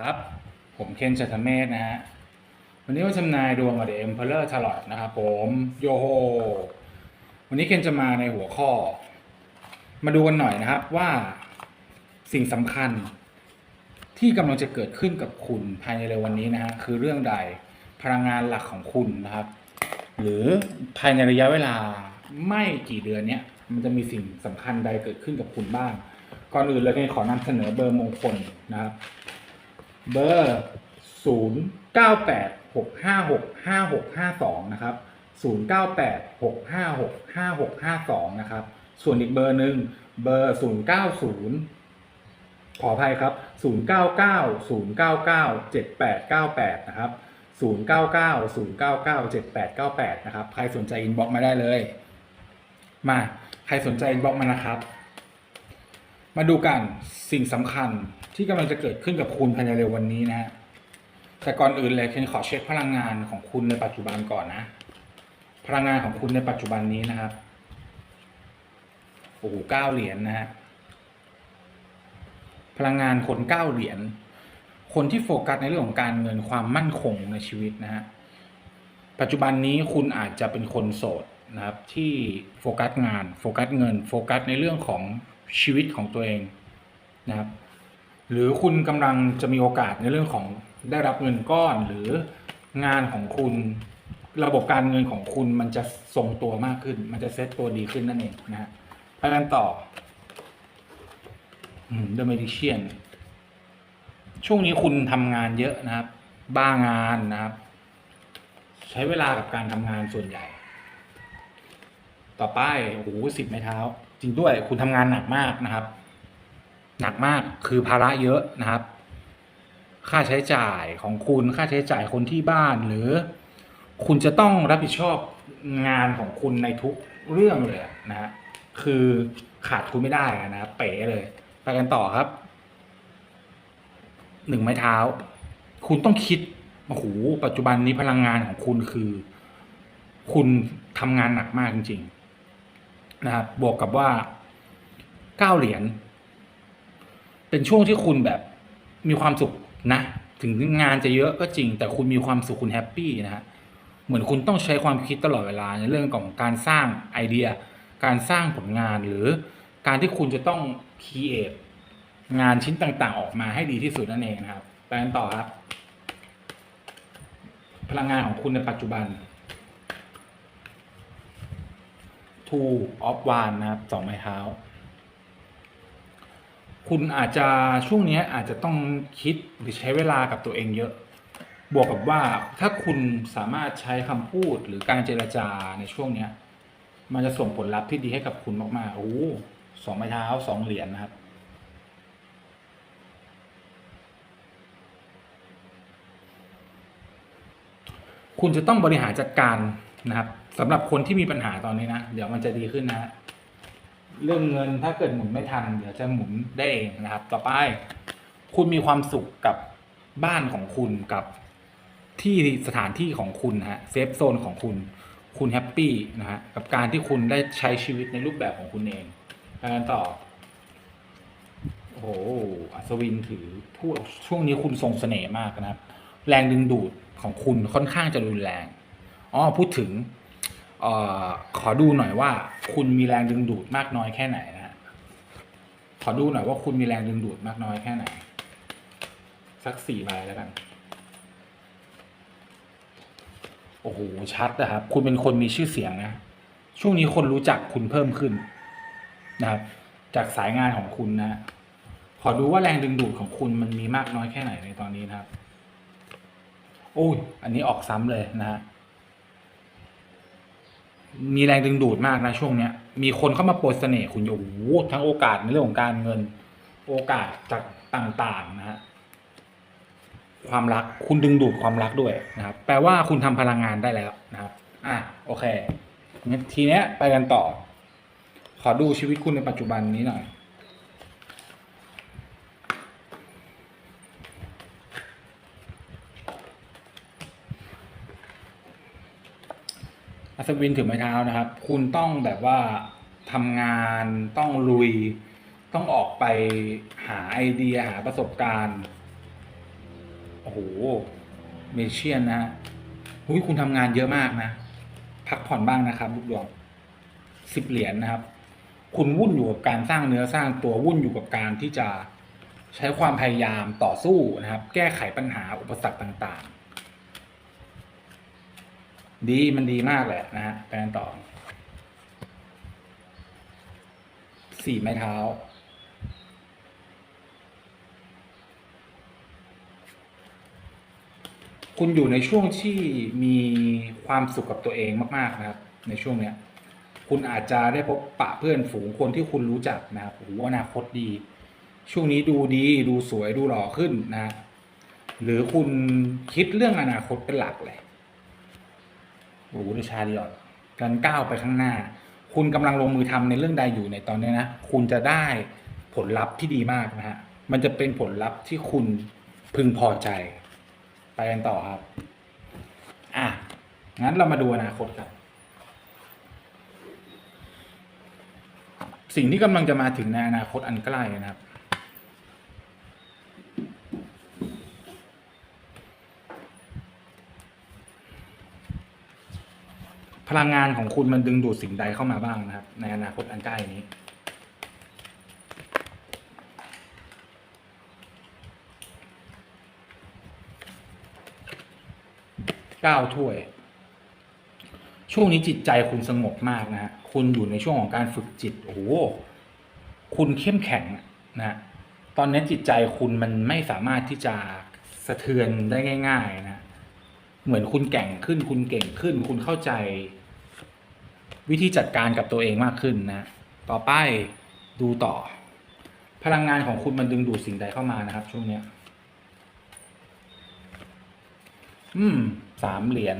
ครับ ผมเคนชัตเมธนะฮะ วันนี้มาชำนายดวงกับเดมเพลเลอร์ชลอตนะครับผมโยโฮ วันนี้เคนจะมาในหัวข้อ มาดูกันหน่อยนะครับว่าสิ่งสำคัญที่กำลังจะเกิดขึ้นกับคุณภายในเร็ววันนี้นะฮะ คือเรื่องใดพลังงานหลักของคุณนะครับ หรือภายในระยะเวลาไม่กี่เดือนเนี้ยมันจะมีสิ่งสำคัญใดเกิดขึ้นกับคุณบ้าง ก่อนอื่นเลยเคนขอนำเสนอเบอร์มงคลนะครับ เบอร์ศูนย์เก้าแปดหกห้าหกห้าหกห้าสองนะครับศูนย์เก้าแปดหกห้าหกห้าหกห้าสองนะครับ ส่วนอีกเบอร์หนึ่งเบอร์ศูนย์เก้าศูนย์ขออภัยครับศูนย์เก้าเก้าศูนย์เก้าเก้าเจ็ดแปดเก้าแปดนะครับศูนย์เก้าเก้าศูนย์เก้าเก้าเจ็ดแปดเก้าแปดนะครับ ใครสนใจอินบ็อกมาได้เลย มา ใครสนใจอินบ็อกมานะครับ มาดูกันสิ่งสำคัญที่กำลังจะเกิดขึ้นกับคุณภายในเร็ววันนี้นะฮะแต่ก่อนอื่นเลยเคนขอเช็คพลังงานของคุณในปัจจุบันก่อนนะ พลังงานของคุณในปัจจุบันนี้นะครับโอ้โหเก้าเหรียญนะฮะพลังงานคนเก้าเหรียญคนที่โฟกัสในเรื่องของการเงินความมั่นคงในชีวิตนะฮะปัจจุบันนี้คุณอาจจะเป็นคนโสดนะครับที่โฟกัสงานโฟกัสเงินโฟกัสในเรื่องของ ชีวิตของตัวเองนะครับ หรือคุณกำลังจะมีโอกาสในเรื่องของได้รับเงินก้อนหรืองานของคุณระบบการเงินของคุณมันจะทรงตัวมากขึ้น มันจะเซตตัวดีขึ้นนั่นเองนะฮะไปกันต่อเดอะเมดิเชียนช่วงนี้คุณทำงานเยอะนะครับ บ้างานนะครับ ใช้เวลากับการทำงานส่วนใหญ่ ต่อไปโอ้โหสิบไม้เท้า จริงด้วยคุณทำงานหนักมากนะครับ หนักมากคือภาระเยอะนะครับ ค่าใช้จ่ายของคุณค่าใช้จ่ายคนที่บ้านหรือ คุณจะต้องรับผิดชอบงานของคุณในทุกเรื่องเลยนะฮะคือขาดคุณไม่ได้นะครับเป๋เลยไปกันต่อครับหนึ่งไม้เท้า คุณต้องคิดโอ้โหปัจจุบันนี้พลังงานของคุณคือ คุณทำงานหนักมากจริง ๆ นะครับบวกกับว่าเก้าเหรียญเป็นช่วงที่คุณแบบมีความสุขนะ ถึงงานจะเยอะก็จริง แต่คุณมีความสุขคุณแฮปปี้นะฮะเหมือนคุณต้องใช้ความคิดตลอดเวลาในเรื่องของการสร้างไอเดีย การสร้างผลงานหรือการที่คุณจะต้องคีเอทงานชิ้นต่างๆ ออกมาให้ดีที่สุดนั่นเองนะครับไปกันต่อครับ พลังงานของคุณในปัจจุบัน two of one นะครับสองไม้เท้า คุณอาจจะช่วงนี้อาจจะต้องคิดหรือใช้เวลากับตัวเองเยอะ บวกกับว่าถ้าคุณสามารถใช้คำพูดหรือการเจรจาในช่วงนี้มันจะส่งผลลัพธ์ที่ดีให้กับคุณมากๆโอ้สองไม้เท้าสองเหรียญนะครับคุณจะต้องบริหารจัดการนะครับ สำหรับคนที่มีปัญหาตอนนี้นะ เดี๋ยวมันจะดีขึ้นนะ เรื่องเงินถ้าเกิดหมุนไม่ทัน เดี๋ยวจะหมุนได้เองนะครับ ต่อไป คุณมีความสุขกับบ้านของคุณกับที่สถานที่ของคุณฮะเซฟโซนของคุณ คุณแฮปปี้นะฮะกับการที่คุณได้ใช้ชีวิตในรูปแบบของคุณเองกันต่อโอ้โหอัศวินถือทั่วช่วงนี้คุณทรงเสน่ห์มากนะครับ แรงดึงดูดของคุณค่อนข้างจะรุนแรงอ๋อพูดถึง ออขอดูหน่อยว่า คุณมีแรงดึงดูดมากน้อยแค่ไหนนะฮะขอดูหน่อยว่าคุณมีแรงดึงดูดมากน้อยแค่ไหน สักสี่ใบแล้วกัน โอ้โห ชัดนะครับ คุณเป็นคนมีชื่อเสียงนะ ช่วงนี้คนรู้จักคุณเพิ่มขึ้นนะครับ จากสายงานของคุณนะ ขอดูว่าแรงดึงดูดของคุณมันมีมากน้อยแค่ไหนในตอนนี้นะครับ โอ้ย อันนี้ออกซ้ำเลยนะฮะ มีแรงดึงดูดมากนะช่วงเนี้ย มีคนเข้ามาโปรยเสน่ห์คุณโอ้โหทั้งโอกาสในเรื่องของการเงิน โอกาสจากต่างๆนะฮะความรักคุณดึงดูดความรักด้วยนะครับ แปลว่าคุณทำพลังงานได้แล้วนะครับ อะโอเคงั้นทีเนี้ยไปกันต่อ ขอดูชีวิตคุณในปัจจุบันนี้หน่อย อัศวินถือไม้เท้านะครับ คุณต้องแบบว่าทำงานต้องลุย ต้องออกไปหาไอเดียหาประสบการณ์โอ้โหเมเชียนนะฮะหุ้ยคุณทำงานเยอะมากนะ พักผ่อนบ้างนะครับลูกดวงสิบเหรียญนะครับ คุณวุ่นอยู่กับการสร้างเนื้อสร้างตัววุ่นอยู่กับการที่จะใช้ความพยายามต่อสู้นะครับ แก้ไขปัญหาอุปสรรคต่างๆ ดีมันดีมากแหละนะฮะไปกันต่อสี่ไม้เท้า คุณอยู่ในช่วงที่มีความสุขกับตัวเองมาก ๆ นะครับ ในช่วงเนี้ย คุณอาจจะได้พบปะเพื่อนฝูงคนที่คุณรู้จักนะครับโอ้โหอนาคตดี ช่วงนี้ดูดีดูสวยดูหล่อขึ้นนะ หรือคุณคิดเรื่องอนาคตเป็นหลักเลย โอ้โหดูชาดีออดการก้าวไปข้างหน้า คุณกำลังลงมือทำในเรื่องใดอยู่ในตอนนี้นะ คุณจะได้ผลลัพธ์ที่ดีมากนะฮะ มันจะเป็นผลลัพธ์ที่คุณพึงพอใจ ไปกันต่อครับ อะ งั้นเรามาดูอนาคตกัน สิ่งที่กำลังจะมาถึงในอนาคตอันใกล้นะครับ พลังงานของคุณมันดึงดูดสิ่งใดเข้ามาบ้างนะครับ ในอนาคตอันใกล้นี้ เก้าถ้วย ช่วงนี้จิตใจคุณสงบมากนะฮะคุณอยู่ในช่วงของการฝึกจิต โอ้โห คุณเข้มแข็งนะตอนนี้จิตใจคุณมันไม่สามารถที่จะสะเทือนได้ง่าย ๆ นะ เหมือนคุณแก่งขึ้น คุณเก่งขึ้น คุณเข้าใจ วิธีจัดการกับตัวเองมากขึ้นนะ ต่อไปดูต่อ พลังงานของคุณมันดึงดูดสิ่งใดเข้ามานะครับ ช่วงเนี้ย อืมสามเหรียญ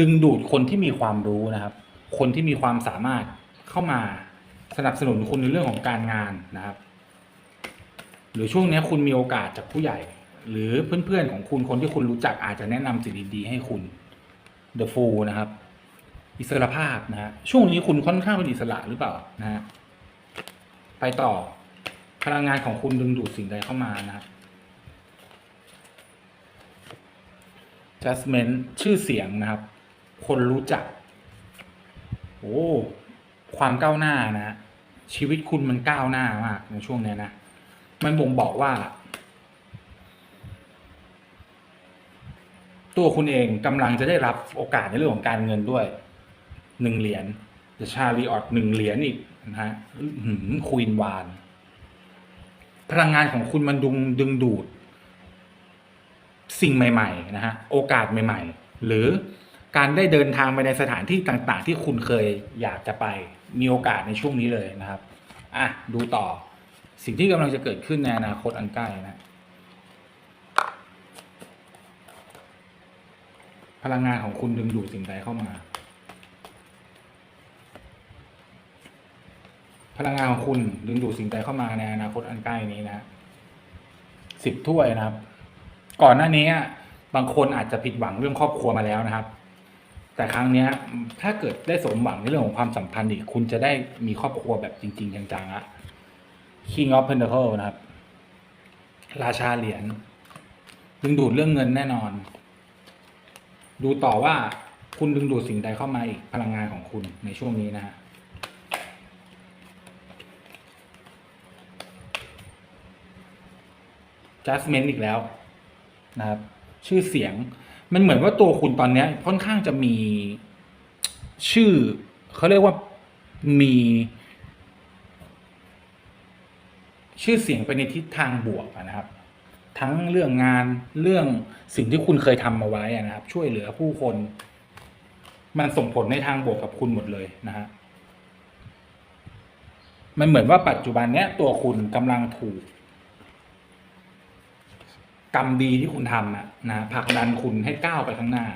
ดึงดูดคนที่มีความรู้นะครับ คนที่มีความสามารถเข้ามาสนับสนุนคุณในเรื่องของการงานนะครับ หรือช่วงนี้คุณมีโอกาสจากผู้ใหญ่ หรือเพื่อนๆของคุณคนที่คุณรู้จักอาจจะแนะนำสิ่งดีๆให้คุณ The Fool นะครับ อิสระภาพนะฮะช่วงนี้คุณค่อนข้างเป็นอิสระหรือเปล่านะฮะไปต่อพลังงานของคุณดึงดูดสิ่งใดเข้ามานะครับ judgment ชื่อเสียงนะครับ คนรู้จัก โอ้ ความก้าวหน้านะ ชีวิตคุณมันก้าวหน้ามากในช่วงนี้นะ มันบ่งบอกว่า ตัวคุณเองกำลังจะได้รับโอกาสในเรื่องของการเงินด้วย หนึ่งเหรียญจะชาลีออดหนึ่งเหรียญอีกนะฮะควีนวาน พลังงานของคุณมันดึงดึงดูด สิ่งใหม่ ๆ นะฮะ โอกาสใหม่ ๆ หรือการได้เดินทางไปในสถานที่ต่างๆ ที่คุณเคยอยากจะไป มีโอกาสในช่วงนี้เลยนะครับ อะ ดูต่อ สิ่งที่กำลังจะเกิดขึ้นในอนาคตอันใกล้นะ พลังงานของคุณดึงดูดสิ่งใดเข้ามา พลังงานของคุณดึงดูดสิ่งใดเข้ามาในอนาคตอันใกล้นี้นะสิบถ้วยนะครับ ก่อนหน้านี้บางคนอาจจะผิดหวังเรื่องครอบครัวมาแล้วนะครับ แต่ครั้งเนี้ย ถ้าเกิดได้สมหวังในเรื่องของความสัมพันธ์อีกคุณจะได้มีครอบครัวแบบจริง ๆ จังๆอะ King of Pentacle นะครับ ราชาเหรียญดึงดูดเรื่องเงินแน่นอน ดูต่อว่าคุณดึงดูดสิ่งใดเข้ามาอีกพลังงานของคุณในช่วงนี้นะฮะ judgment อีกแล้วนะครับ ชื่อเสียงมันเหมือนว่าตัวคุณตอนนี้ค่อนข้างจะมีชื่อเขาเรียกว่ามี ชื่อเสียงไปในทิศทางบวกนะครับ ทั้งเรื่องงานเรื่องสิ่งที่คุณเคยทำมาไว้นะครับ ช่วยเหลือผู้คน มันส่งผลในทางบวกกับคุณหมดเลยนะฮะมันเหมือนว่าปัจจุบันเนี้ยตัวคุณกำลังถูก กรรมดีที่คุณทำอะนะผลักดันคุณให้ก้าวไปข้างหน้า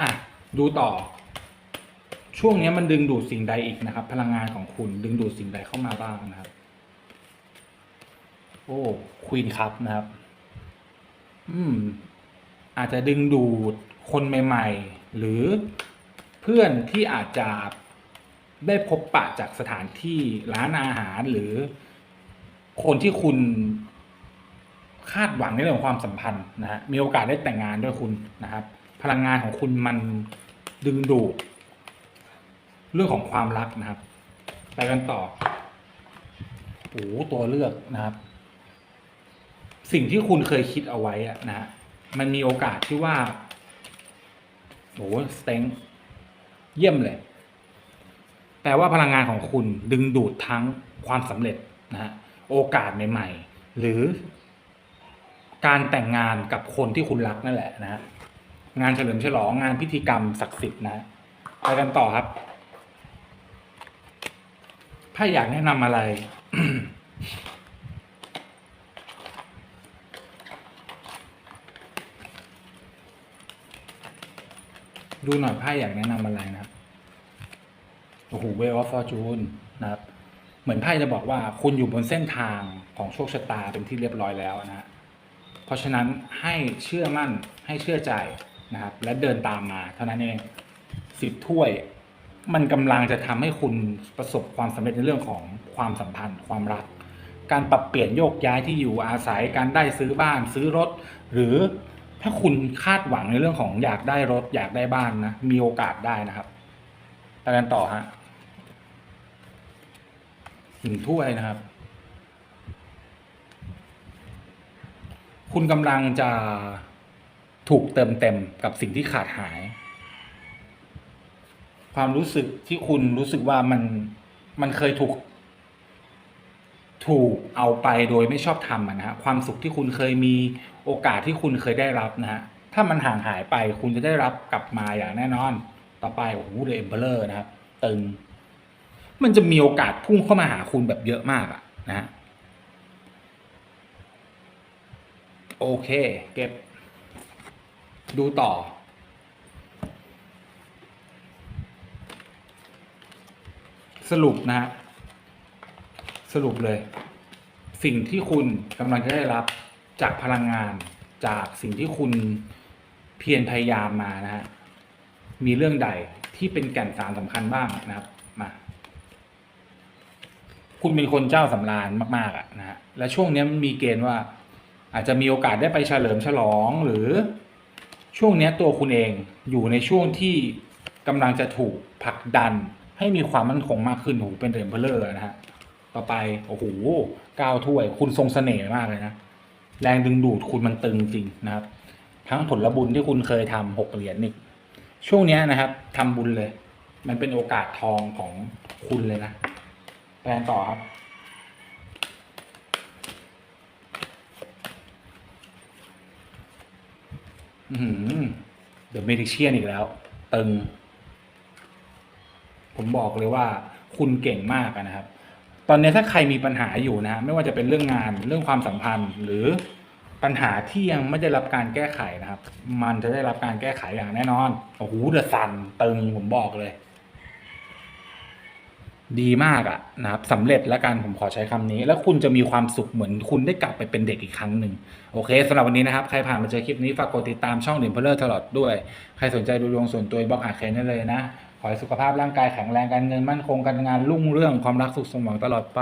อะ ดูต่อ ช่วงนี้มันดึงดูดสิ่งใดอีกนะครับ พลังงานของคุณดึงดูดสิ่งใดเข้ามาบ้างนะครับ โอ้ควีนครับนะครับ อืม อาจจะดึงดูดคนใหม่ ๆ หรือเพื่อนที่อาจจะได้พบปะจากสถานที่ร้านอาหารหรือคนที่คุณ คาดหวังในเรื่องของความสัมพันธ์นะฮะมีโอกาสได้แต่งงานด้วยคุณนะครับ พลังงานของคุณมันดึงดูดเรื่องของความรักนะครับ ไปกันต่อโอ้ตัวเลือกนะครับ สิ่งที่คุณเคยคิดเอาไว้อะนะฮะมันมีโอกาสที่ว่าโอ้สเต็งเยี่ยมเลยแปลว่าพลังงานของคุณดึงดูดทั้งความสำเร็จนะฮะโอกาสใหม่ ๆ หรือ การแต่งงานกับคนที่คุณรักนั่นแหละนะฮะงานเฉลิมฉลองงานพิธีกรรมศักดิ์สิทธิ์นะไปกันต่อครับ ถ้าอยากแนะนำอะไร ดูหน่อยไพ่อยากแนะนำอะไรนะโอ้โหเวลฟอร์จูนนะครับ เหมือนไพ่จะบอกว่าคุณอยู่บนเส้นทางของโชคชะตาเป็นที่เรียบร้อยแล้วนะฮะ เพราะฉะนั้นให้เชื่อมั่นให้เชื่อใจนะครับ และเดินตามมาเท่านั้นเองสิบถ้วย มันกำลังจะทำให้คุณประสบความสำเร็จในเรื่องของความสัมพันธ์ ความรัก การปรับเปลี่ยนโยกย้ายที่อยู่อาศัยการได้ซื้อบ้านซื้อรถ หรือถ้าคุณคาดหวังในเรื่องของอยากได้รถ อยากได้บ้านนะมีโอกาสได้นะครับไปกันต่อฮะหนึ่งถ้วยนะครับ คุณกำลังจะถูกเติมเต็มกับสิ่งที่ขาดหาย ความรู้สึกที่คุณรู้สึกว่ามันมันเคยถูก ถูกเอาไปโดยไม่ชอบทำนะฮะความสุขที่คุณเคยมีโอกาสที่คุณเคยได้รับนะฮะถ้ามันห่างหายไปคุณจะได้รับกลับมาอย่างแน่นอน ต่อไปโอ้โหเดอะเอ็มเบอร์นะครับตึง มันจะมีโอกาสพุ่งเข้ามาหาคุณแบบเยอะมากอะนะฮะ โอเค เก็บ ดูต่อ สรุปนะฮะ สรุปเลย สิ่งที่คุณกำลังจะได้รับจากพลังงานจากสิ่งที่คุณเพียรพยายามมานะฮะ มีเรื่องใดที่เป็นแก่นสารสำคัญบ้างนะครับ มาคุณเป็นคนเจ้าสำราญมาก ๆอะนะฮะ และช่วงนี้มันมีเกณฑ์ว่า อาจจะมีโอกาสได้ไปเฉลิมฉลองหรือช่วงนี้ตัวคุณเองอยู่ในช่วงที่กำลังจะถูกผลักดันให้มีความมั่นคงมากขึ้นโอ้โหเป็นเรมเพลเลอร์นะฮะต่อไปโอ้โหก้าวถ้วย คุณทรงเสน่ห์มากเลยนะแรงดึงดูดคุณมันตึงจริงนะครับ ทั้งผลบุญที่คุณเคยทำหกเหรียญนี่ช่วงนี้นะครับทำบุญเลย มันเป็นโอกาสทองของคุณเลยนะแปลต่อครับ อืม เดอะเมดิเชียนอีกแล้ว ตึง ผมบอกเลยว่า คุณเก่งมากนะครับ ตอนนี้ถ้าใครมีปัญหาอยู่นะฮะไม่ว่าจะเป็นเรื่องงานเรื่องความสัมพันธ์ หรือปัญหาที่ยังไม่ได้รับการแก้ไขนะครับ มันจะได้รับการแก้ไขอย่างแน่นอนโอ้โหเดอะซันตึงผมบอกเลย ดีมากอะนะครับสำเร็จแล้วกันผมขอใช้คำนี้ แล้วคุณจะมีความสุขเหมือนคุณได้กลับไปเป็นเด็กอีกครั้งหนึ่งโอเคสำหรับวันนี้นะครับ ใครผ่านมาเจอคลิปนี้ฝากกดติดตามช่องเดิมเพลเลอร์ตลอดด้วย ใครสนใจดูดวงส่วนตัวบล็อกอาเคนได้เลยนะ ขอให้สุขภาพร่างกายแข็งแรงการเงินมั่นคงการงานรุ่งเรื่องความรักสุขสมหวังตลอดไป